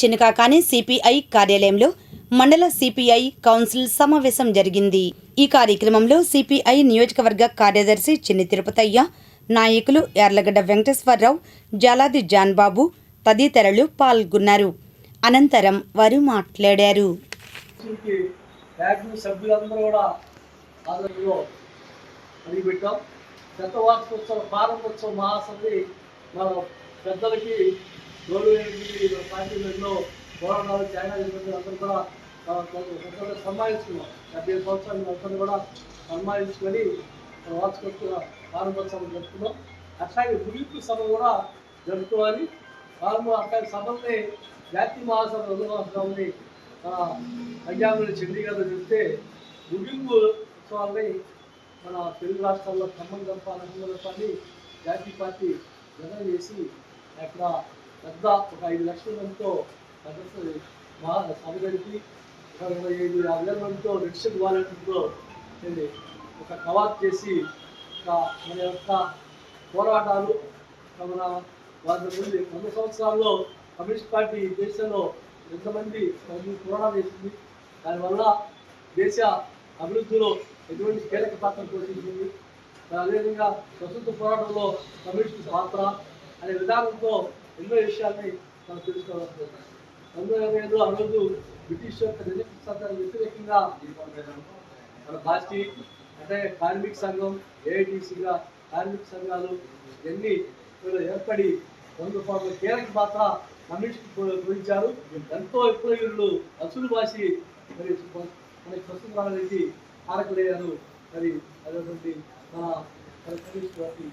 Chinakakani CPI కార్యాలయంలో మండల CPI council సమావేశం జరిగింది. ఈ కార్యక్రమంలో సిపిఐ నియోజకవర్గ కార్యదర్శి చిన్ని తిరుపతయ్య నాయకులు యార్లగడ్డ వెంకటేశ్వరరావు జాలాది జాన్బాబు తదితరులు పాల్గొన్నారు. అనంతరం వారు మాట్లాడారు. సభ్యులందరూ కూడా గత వార్షికోత్సవ ప్రారంభోత్సవ మహాసభి మన పెద్దలకి గౌరవ పార్టీలో పోరాటాలు త్యాగాలు చేసిన అందరూ కూడా ఆ, పెద్దలు సన్మానించుకున్నాం డెబ్బై ఐదు సంవత్సరాలు అందరూ కూడా సన్మానించుకొని మన వార్షికోత్సవ ప్రారంభోత్సవం జరుపుకున్నాం. అట్లాగే ముగింపు సభ కూడా జరుపుకోవాలి. ప్రారంభ అట్లాగే సభల్ని జాతీయ మహాసభ రెండు మహాసభని మన చండీగఢ్లో చెప్తే ముగింపు ఉత్సవాల్ని మన తెలుగు రాష్ట్రాల్లో ఖమ్మం గంపాలి గంపాలి జాతీయ పార్టీ జగన్ చేసి అక్కడ పెద్ద ఒక ఐదు లక్షల మందితో పెద్ద సభ ఒక ఇరవై ఐదు యాభై వేల మందితో రిక్షల్ వాలంటీర్తో నేను ఒక కవాత్ చేసి ఒక మన యొక్క పోరాటాలు మన వారి ముందు వంద సంవత్సరాల్లో కమ్యూనిస్ట్ పార్టీ దేశంలో ఎంతమంది పోరాటం చేసింది దానివల్ల దేశ అభివృద్ధిలో ఎటువంటి కీలక పాత్ర పోషించింది అదేవిధంగా ప్రస్తుత పోరాటంలో కమ్యూనిస్ట్ పాత్ర అనే విధానంతో ఎన్నో విషయాల్ని మనం తెలుసుకోవాలనుకుంటున్నాం. పంతొమ్మిది ఇరవై ఐదులో ఆ రోజు బ్రిటిష్ యొక్క నిజానికి వ్యతిరేకంగా మన పార్టీ అంటే కార్మిక సంఘం ఏఐటీసీగా కార్మిక సంఘాలు ఎన్ని ఏర్పడి వంద పాటల కీలక పాత్ర కమ్యూనిస్ట్ గురించారు ఎంతో ఎక్కువ వీళ్ళు అసలు భాషి మరి మనకి ప్రస్తుతం రావడానికి కారకులయ్యారు. మరి అటువంటి మన కమ్యూనిస్ట్ పార్టీ